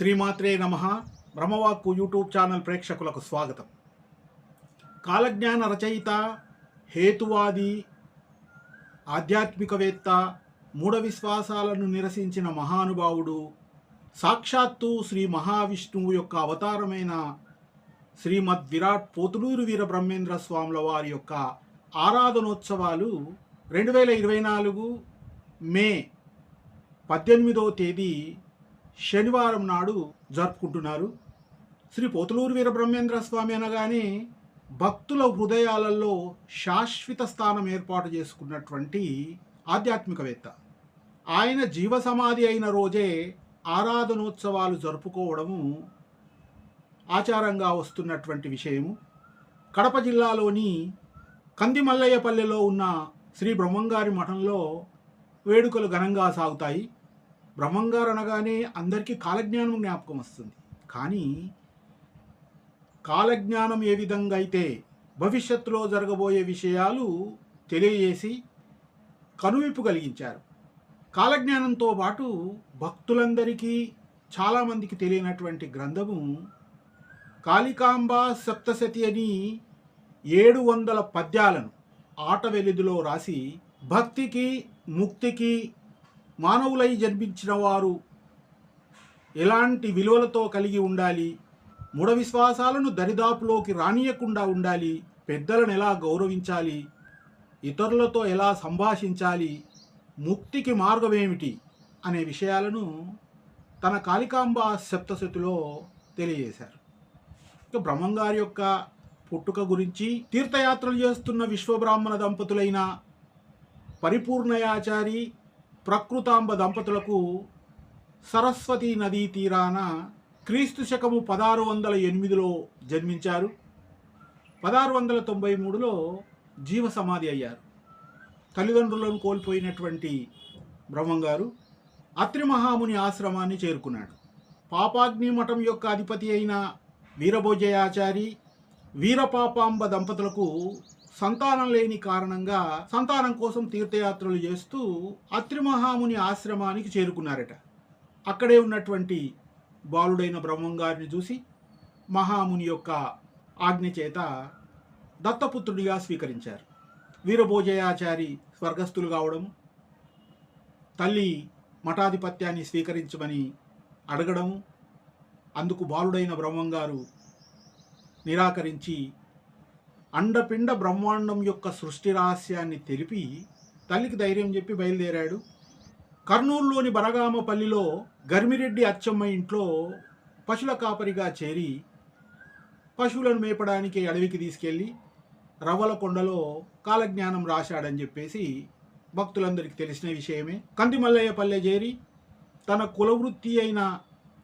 శ్రీమాత్రే నమ. బ్రహ్మవాక్కు YouTube channel ప్రేక్షకులకు స్వాగతం. కాలజ్ఞాన రచయిత హేతువాది ఆధ్యాత్మికవేత్త మూఢ విశ్వాసాలను నిరసించిన మహానుభావుడు సాక్షాత్తు శ్రీ మహావిష్ణువు యొక్క అవతారమైన శ్రీమద్ విరాట్ పోతులూరు వీర బ్రహ్మేంద్ర స్వాముల వారి యొక్క ఆరాధనోత్సవాలు రెండు వేల ఇరవై నాలుగు మే పద్దెనిమిదవ తేదీ శనివారం నాడు జరుపుకుంటున్నారు. శ్రీ పోతులూరు వీర బ్రహ్మేంద్ర స్వామి అనగానే భక్తుల హృదయాలలో శాశ్వత స్థానం ఏర్పాటు చేసుకున్నటువంటి ఆధ్యాత్మికవేత్త. ఆయన జీవ సమాధి అయిన రోజే ఆరాధనోత్సవాలు జరుపుకోవడము ఆచారంగా వస్తున్నటువంటి విషయము. కడప జిల్లాలోని కందిమల్లయ్యపల్లెలో ఉన్న శ్రీ బ్రహ్మంగారి మఠంలో వేడుకలు ఘనంగా సాగుతాయి. బ్రహ్మంగారు అనగానే అందరికీ కాలజ్ఞానం జ్ఞాపకం వస్తుంది. కానీ కాలజ్ఞానం ఏ విధంగా అయితే భవిష్యత్తులో జరగబోయే విషయాలు తెలియజేసి కనువిప్పు కలిగించారు. కాలజ్ఞానంతో పాటు భక్తులందరికీ చాలామందికి తెలియనటువంటి గ్రంథము కాళికాంబ సప్తశతి అని ఏడు వందల పద్యాలను ఆట వెలిదిలో రాసి భక్తికి ముక్తికి మానవులై జన్మించిన వారు ఎలాంటి విలువలతో కలిగి ఉండాలి? మూఢ విశ్వాసాలను దరిదాపులోకి రానియకుండా ఉండాలి. పెద్దలను ఎలా గౌరవించాలి? ఇతరులతో ఎలా సంభాషించాలి? ముక్తికి మార్గం ఏమిటి అనే విషయాలను తన కాళికాంబ సప్తశతిలో తెలియజేశారు. ఇక బ్రహ్మంగారి యొక్క పుట్టుక గురించి తీర్థయాత్రలు చేస్తున్న విశ్వబ్రాహ్మణ దంపతులైన పరిపూర్ణయాచారి ప్రకృతాంబ దంపతులకు సరస్వతి నదీ తీరాన క్రీస్తు శకము పదహారు వందల ఎనిమిదిలో జన్మించారు. పదహారు వందల తొంభై మూడులో జీవ సమాధి అయ్యారు. తల్లిదండ్రులను కోల్పోయినటువంటి బ్రహ్మంగారు అత్రి మహాముని ఆశ్రమాన్ని చేరుకున్నాడు. పాపాగ్ని మఠం యొక్క అధిపతి అయిన వీరభోజయాచారి వీరపాపాంబ దంపతులకు సంతానం లేని కారణంగా సంతానం కోసం తీర్థయాత్రలు చేస్తూ అత్రిమహాముని ఆశ్రమానికి చేరుకున్నారట. అక్కడే ఉన్నటువంటి బాలుడైన బ్రహ్మంగారిని చూసి మహాముని యొక్క ఆజ్ఞ చేత దత్తపుత్రుడిగా స్వీకరించారు. వీరభోజయాచారి స్వర్గస్థులు కావడం తల్లి మఠాధిపత్యాన్ని స్వీకరించమని అడగడం అందుకు బాలుడైన బ్రహ్మంగారు నిరాకరించి అండపిండ బ్రహ్మాండం యొక్క సృష్టి రహస్యాన్ని తెలిపి తల్లికి ధైర్యం చెప్పి బయలుదేరాడు. కర్నూలులోని బరగామపల్లిలో గర్మిరెడ్డి అచ్చమ్మ ఇంట్లో పశుల కాపరిగా చేరి పశువులను మేపడానికి అడవికి తీసుకెళ్ళి రవ్వల కొండలో కాలజ్ఞానం రాశాడని చెప్పేసి భక్తులందరికీ తెలిసిన విషయమే. కందిమల్లయ్య పల్లె చేరి తన కులవృత్తి అయిన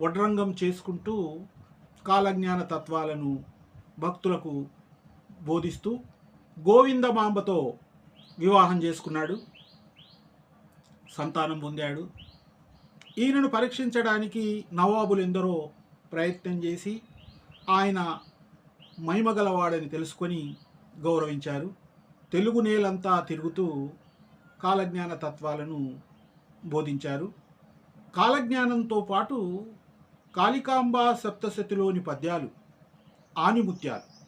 వడ్రంగం చేసుకుంటూ కాలజ్ఞాన తత్వాలను భక్తులకు బోధిస్తూ గోవిందమాంబతో వివాహం చేసుకున్నాడు. సంతానం పొందాడు. ఈయనను పరీక్షించడానికి నవాబులు ఎందరో ప్రయత్నం చేసి ఆయన మహిమగలవాడని తెలుసుకొని గౌరవించారు. తెలుగు నేలంతా తిరుగుతూ కాలజ్ఞాన తత్వాలను బోధించారు. కాలజ్ఞానంతో పాటు కాళికాంబ సప్తశతిలోని పద్యాలు ఆనిముత్యాలు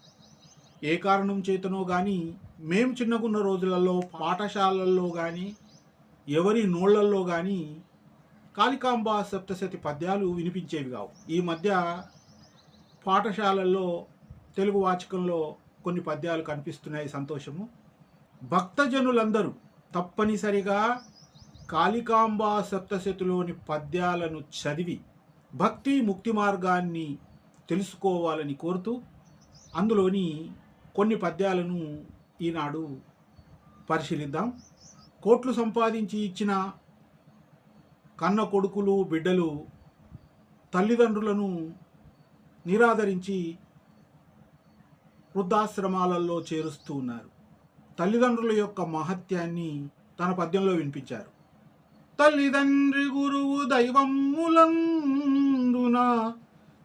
ఏ కారణం చేతనో కానీ మేము చిన్నకున్న రోజులలో పాఠశాలల్లో కానీ ఎవరి నోళ్ళల్లో కానీ కాళికాంబ సప్తశతి పద్యాలు వినిపించేవి కావు. ఈ మధ్య పాఠశాలల్లో తెలుగు వాచకంలో కొన్ని పద్యాలు కనిపిస్తున్నాయి సంతోషము. భక్తజనులందరూ తప్పనిసరిగా కాళికాంబ సప్తశతిలోని పద్యాలను చదివి భక్తి ముక్తి మార్గాన్ని తెలుసుకోవాలని కోరుతూ అందులోని కొన్ని పద్యాలను ఈనాడు పరిశీలిద్దాం. కోట్లు సంపాదించి ఇచ్చిన కన్న కొడుకులు బిడ్డలు తల్లిదండ్రులను నిరాదరించి వృద్ధాశ్రమాలలో చేరుస్తూ ఉన్నారు. తల్లిదండ్రుల యొక్క మహత్యాన్ని తన పద్యంలో వినిపించారు. తల్లిదండ్రి గురువు దైవములందున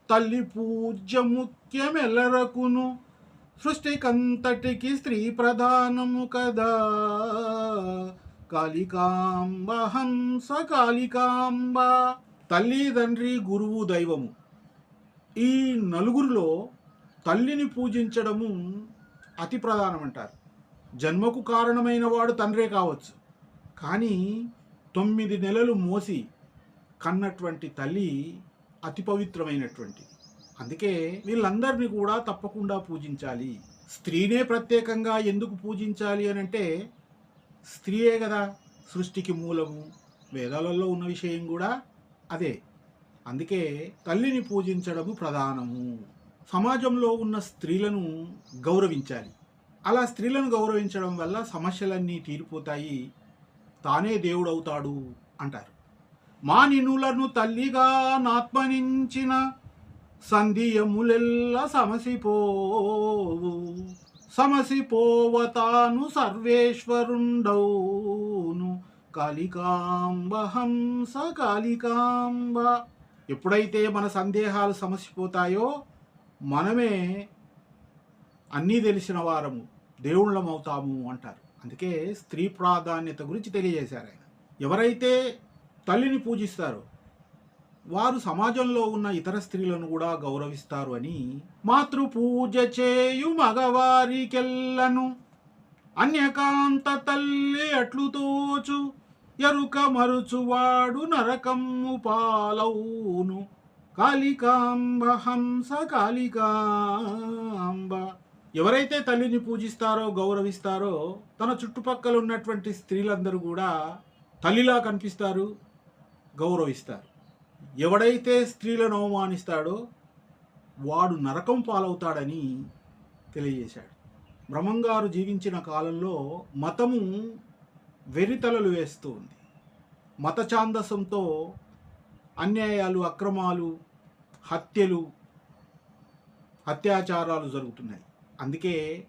తల్లి పూజ్య ముఖ్యమెల్లరకును సృష్టికంతటికి స్త్రీ ప్రధానము కదా. కాళికాంబ హంస కాళికాంబ. తల్లి తండ్రి గురువు దైవము. ఈ నలుగురిలో తల్లిని పూజించడము అతి ప్రధానమంటారు. జన్మకు కారణమైన వాడు తండ్రే కావచ్చు. కానీ తొమ్మిది నెలలు మోసి కన్నటువంటి తల్లి అతి పవిత్రమైనటువంటిది అందుకే వీళ్ళందరినీ కూడా తప్పకుండా పూజించాలి. స్త్రీనే ప్రత్యేకంగా ఎందుకు పూజించాలి అని అంటే స్త్రీయే కదా సృష్టికి మూలము వేదాలలో ఉన్న విషయం కూడా అదే. అందుకే తల్లిని పూజించడము ప్రధానము. సమాజంలో ఉన్న స్త్రీలను గౌరవించాలి. అలా స్త్రీలను గౌరవించడం వల్ల సమస్యలన్నీ తీరిపోతాయి. తానే దేవుడవుతాడు అంటారు. మా నినులను తల్లిగా నాత్మనించిన సంధియములెల్ల సమసిపోవు. సమసిపోవతాను సర్వేశ్వరుండౌను. కాళికాంబ హంస కాళికాంబ. ఎప్పుడైతే మన సందేహాలు సమసిపోతాయో మనమే అన్నీ తెలిసిన వారము దేవుళ్ళం అవుతాము అంటారు. అందుకే స్త్రీ ప్రాధాన్యత గురించి తెలియజేశారు ఆయన. ఎవరైతే తల్లిని పూజిస్తారో వారు సమాజంలో ఉన్న ఇతర స్త్రీలను కూడా గౌరవిస్తారు అని మాతృ పూజ చేయు మగవారికెల్లను. అన్యకాంత తల్లి అట్లు తోచు ఎరుక మరుచువాడు నరకమ్ము పాలవును. కాళికాంబ హంస కాళికాంబ. ఎవరైతే తల్లిని పూజిస్తారో గౌరవిస్తారో తన చుట్టుపక్కల ఉన్నటువంటి స్త్రీలందరూ కూడా తల్లిలా కనిపిస్తారు గౌరవిస్తారు. ఎవడైతే స్త్రీలను అవమానిస్తాడో వాడు నరకం పాలవుతాడని తెలియజేశాడు. బ్రహ్మంగారు జీవించిన కాలంలో మతము వెరితలలు వేస్తూ ఉంది. మత ఛాందసంతో అన్యాయాలు అక్రమాలు హత్యలు అత్యాచారాలు జరుగుతున్నాయి. అందుకే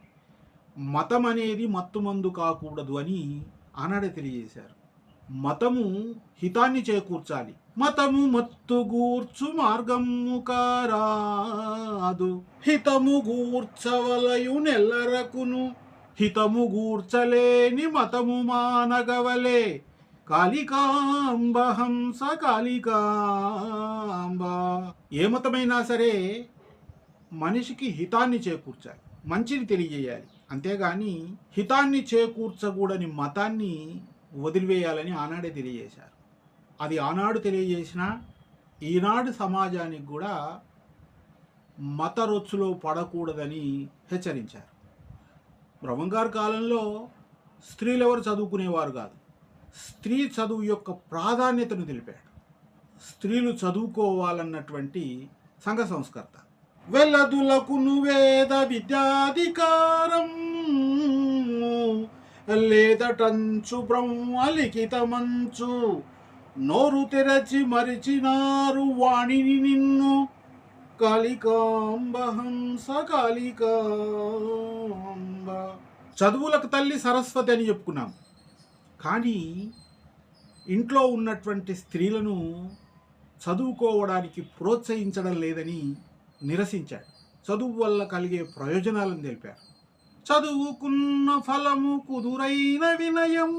మతం అనేది మత్తుమందు కాకూడదు అని ఆనాడే తెలియజేశారు. మతము హితాన్ని చేకూర్చాలి. మతము మత్తుగూర్చు మార్గము కారాదు. హితము గూర్చవలయు నెల్లరకును. హితము గూర్చలేని మతము మానగవలే. కాళికాంబహంస కాళికాంబ. ఏ మతమైనా సరే మనిషికి హితాన్ని చేకూర్చాలి మంచిని తెలియజేయాలి. అంతేగాని హితాన్ని చేకూర్చకూడని మతాన్ని వదిలివేయాలని ఆనాడే తెలియజేశారు. అది ఆనాడు తెలియజేసిన ఈనాడు సమాజానికి కూడా మత రొచ్చులో పడకూడదని హెచ్చరించారు. బ్రహ్మంగారు కాలంలో స్త్రీలు ఎవరు చదువుకునేవారు కాదు. స్త్రీ చదువు యొక్క ప్రాధాన్యతను తెలిపాడు స్త్రీలు చదువుకోవాలన్నటువంటి సంఘ సంస్కర్త. వెల్లదులకు నువేద విద్యాధికారం లేదటంచు బ్రహ్మ లిఖితమంచు నోరు తెరచి మరిచినారు వాణిని నిన్ను. కాళికాంబ హంస కాళికాంబ. చదువులకు తల్లి సరస్వతి అని చెప్పుకున్నాం. కానీ ఇంట్లో ఉన్నటువంటి స్త్రీలను చదువుకోవడానికి ప్రోత్సహించడం లేదని నిరసించాడు. చదువు వల్ల కలిగే ప్రయోజనాలను తెలిపారు. చదువుకున్న ఫలము కుదురైన వినయం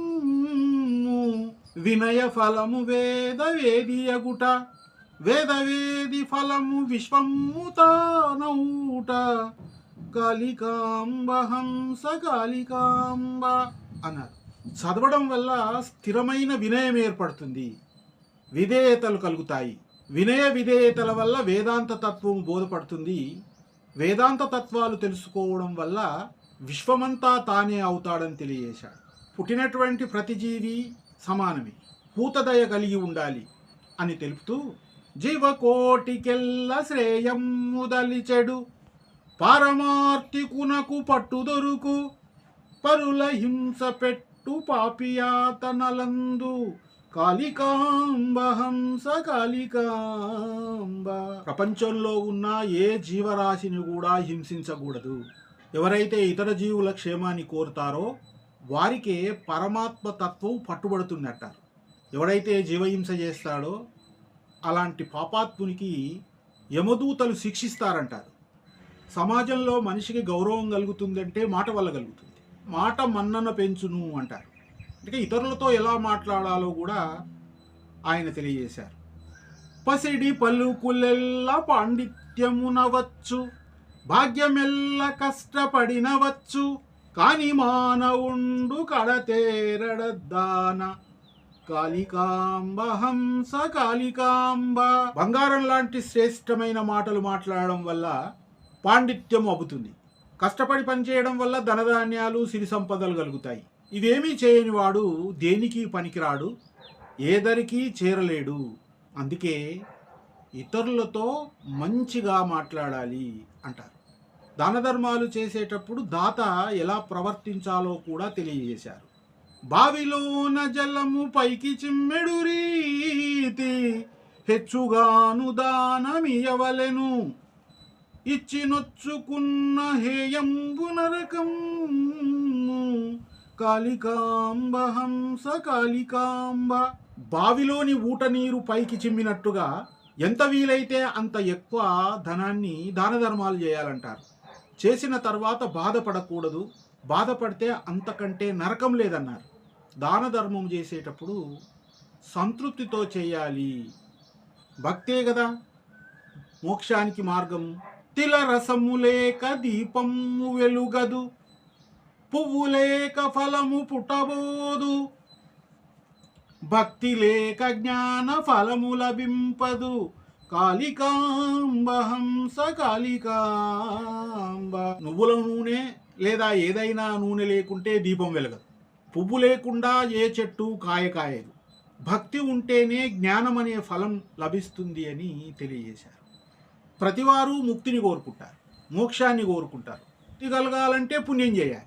వినయ ఫలము వేద వేదియగుట వేద వేది ఫలము విశ్వము తానౌట కాళికాంబ హంస కాళికాంబ అన్నారు. చదవడం వల్ల స్థిరమైన వినయం ఏర్పడుతుంది. విధేయతలు కలుగుతాయి. వినయ విధేయతల వల్ల వేదాంత తత్వం బోధపడుతుంది. వేదాంత తత్వాలు తెలుసుకోవడం వల్ల విశ్వమంతా తానే అవుతాడని తెలియజేశాడు. పుట్టినటువంటి ప్రతి జీవి సమానమే. పూతదయ కలిగి ఉండాలి అని తెలుపుతూ జీవకోటికెల్ల శ్రేయం ముదలిచెడు. పారమార్తికునకు పట్టుదొరుకు పరుల హింస పెట్టు పాపియాతనలందు. కాళికాంబహంస కాళికాంబ. ప్రపంచంలో ఉన్న ఏ జీవరాశిని కూడా హింసించకూడదు. ఎవరైతే ఇతర జీవుల క్షేమాన్ని కోరుతారో వారికే పరమాత్మ తత్వం పట్టుబడుతుందంటారు. ఎవడైతే జీవహింస చేస్తాడో అలాంటి పాపాత్మునికి యమదూతలు శిక్షిస్తారంటారు. సమాజంలో మనిషికి గౌరవం కలుగుతుందంటే మాట వల్ల కలుగుతుంది. మాట మన్నన పెంచును అంటారు. అంటే ఇతరులతో ఎలా మాట్లాడాలో కూడా ఆయన తెలియజేశారు. పసిడి పలుకులెల్లా పాండిత్యమునవచ్చు భాగ్యమెల్ల కష్టపడినవచ్చు కాని మానవుండు కడతేరడద్దాన. కాళికాంబ హంస కాళికాంబ. బంగారం లాంటి శ్రేష్టమైన మాటలు మాట్లాడడం వల్ల పాండిత్యం అబ్బుతుంది. కష్టపడి పనిచేయడం వల్ల ధనధాన్యాలు సిరి సంపదలు కలుగుతాయి. ఇదేమీ చేయని వాడు దేనికి పనికిరాడు? ఏదరికి చేరలేడు. అందుకే ఇతరులతో మంచిగా మాట్లాడాలి అంటారు. దానధర్మాలు చేసేటప్పుడు దాత ఎలా ప్రవర్తించాలో కూడా తెలియజేశారు. బావిలోన జలము పైకి చిమ్మెడు రీతి హెచ్చుగాను దానమియవలెను. ఇచ్చినొచ్చుకున్న హేయంబు నరకం కాళికాంబ హంస కాళికాంబ. బావిలోని ఊట నీరు పైకి చిమ్మినట్టుగా ఎంత వీలైతే అంత ఎక్కువ ధనాన్ని దాన ధర్మాలు చేయాలంటారు. చేసిన తర్వాత బాధపడకూడదు. బాధపడితే అంతకంటే నరకం లేదన్నారు. దాన ధర్మం చేసేటప్పుడు సంతృప్తితో చేయాలి. భక్తే కదా మోక్షానికి మార్గం. తిల రసము లేక దీపము వెలుగదు. పువ్వు లేక ఫలము పుట్టబోదు. భక్తి లేక జ్ఞాన ఫలము లభింపదు. కాళికాంబ హంస కాళికాంబ నువ్వుల నూనె లేదా ఏదైనా నూనె లేకుంటే దీపం వెలగదు. పువ్వు లేకుండా ఏ చెట్టు కాయ కాయదు. భక్తి ఉంటేనే జ్ఞానం అనే ఫలం లభిస్తుంది అని తెలియజేశారు. ప్రతివారు ముక్తిని కోరుకుంటారు మోక్షాన్ని కోరుకుంటారు. ముక్తి కలగాలంటే పుణ్యం చేయాలి.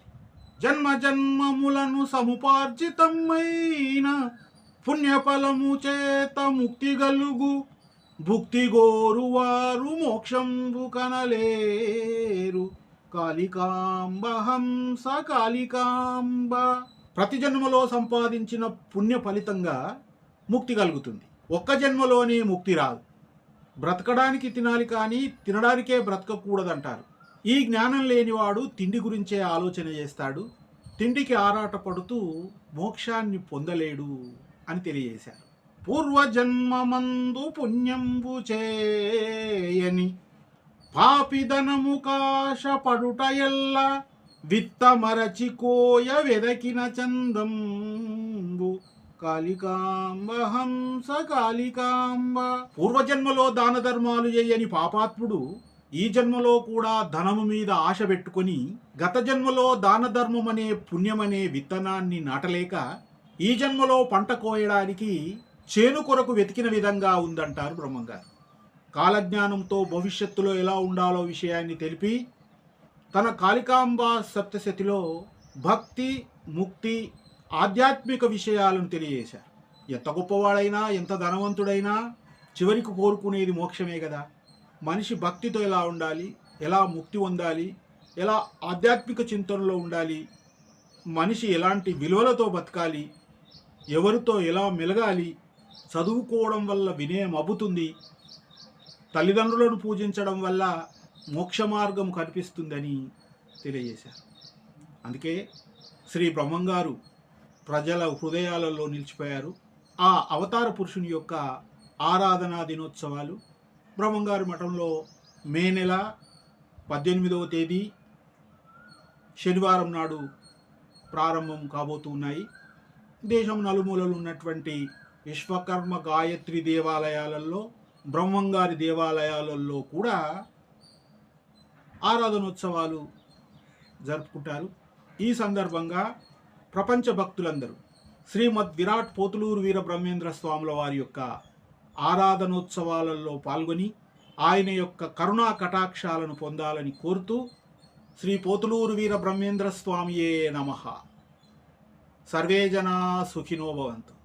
జన్మ జన్మములను సముపార్జితమైన పుణ్యఫలము చేత ముక్తి గలుగు భుక్తి గోరువారు మోక్షంబు కనలేరు. కాళికాంబ హంస కాళికాంబ. ప్రతి జన్మలో సంపాదించిన పుణ్య ఫలితంగా ముక్తి కలుగుతుంది. ఒక్క జన్మలోనే ముక్తి రాదు. బ్రతకడానికి తినాలి కానీ తినడానికే బ్రతకకూడదంటారు. ఈ జ్ఞానం లేనివాడు తిండి గురించే ఆలోచన చేస్తాడు. తిండికి ఆరాట పడుతూ మోక్షాన్ని పొందలేడు అని తెలియజేశారు. పూర్వజన్మమందు పుణ్యంబు చేయని పాపిదనము కాశ పడుట ఎల్ల కోయ వెదకిన చందంబు. కాళికాంబ హంస కాళికాంబ. పూర్వజన్మలో దాన ధర్మాలు చేయని పాపాత్ముడు ఈ జన్మలో కూడా ధనము మీద ఆశ పెట్టుకొని గత జన్మలో దాన ధర్మమనే పుణ్యమనే విత్తనాన్ని నాటలేక ఈ జన్మలో పంట కోయడానికి చేను కొరకు వెతికిన విధంగా ఉందంటారు బ్రహ్మంగారు. కాలజ్ఞానంతో భవిష్యత్తులో ఎలా ఉండాలో విషయాన్ని తెలిపి తన కాళికాంబ సప్తశతిలో భక్తి ముక్తి ఆధ్యాత్మిక విషయాలను తెలియజేశారు. ఎంత గొప్పవాడైనా ఎంత ధనవంతుడైనా చివరికి కోరుకునేది మోక్షమే కదా. మనిషి భక్తితో ఎలా ఉండాలి? ఎలా ముక్తి పొందాలి? ఎలా ఆధ్యాత్మిక చింతనలో ఉండాలి? మనిషి ఎలాంటి విలువలతో బతకాలి? ఎవరితో ఎలా మెలగాలి? చదువుకోవడం వల్ల వినయం అబ్బుతుంది. తల్లిదండ్రులను పూజించడం వల్ల మోక్ష మార్గం కనిపిస్తుందని తెలియజేశారు. అందుకే శ్రీ బ్రహ్మంగారు ప్రజల హృదయాలలో నిలిచిపోయారు. ఆ అవతార పురుషుని యొక్క ఆరాధనా దినోత్సవాలు బ్రహ్మంగారి మఠంలో మే నెల పద్దెనిమిదవ తేదీ శనివారం నాడు ప్రారంభం కాబోతున్నాయి దేశం నలుమూలలు ఉన్నటువంటి విశ్వకర్మ గాయత్రి దేవాలయాలలో బ్రహ్మంగారి దేవాలయాలలో కూడా ఆరాధనోత్సవాలు జరుపుకుంటారు. ఈ సందర్భంగా ప్రపంచ భక్తులందరూ శ్రీమద్ విరాట్ పోతులూరు వీర బ్రహ్మేంద్ర స్వాముల వారి యొక్క ఆరాధనోత్సవాలలో పాల్గొని ఆయన యొక్క కరుణా కటాక్షాలను పొందాలని కోరుతూ శ్రీ పోతులూరు వీర బ్రహ్మేంద్ర స్వామియే నమ. సర్వే జనా సుఖినో భవంతు.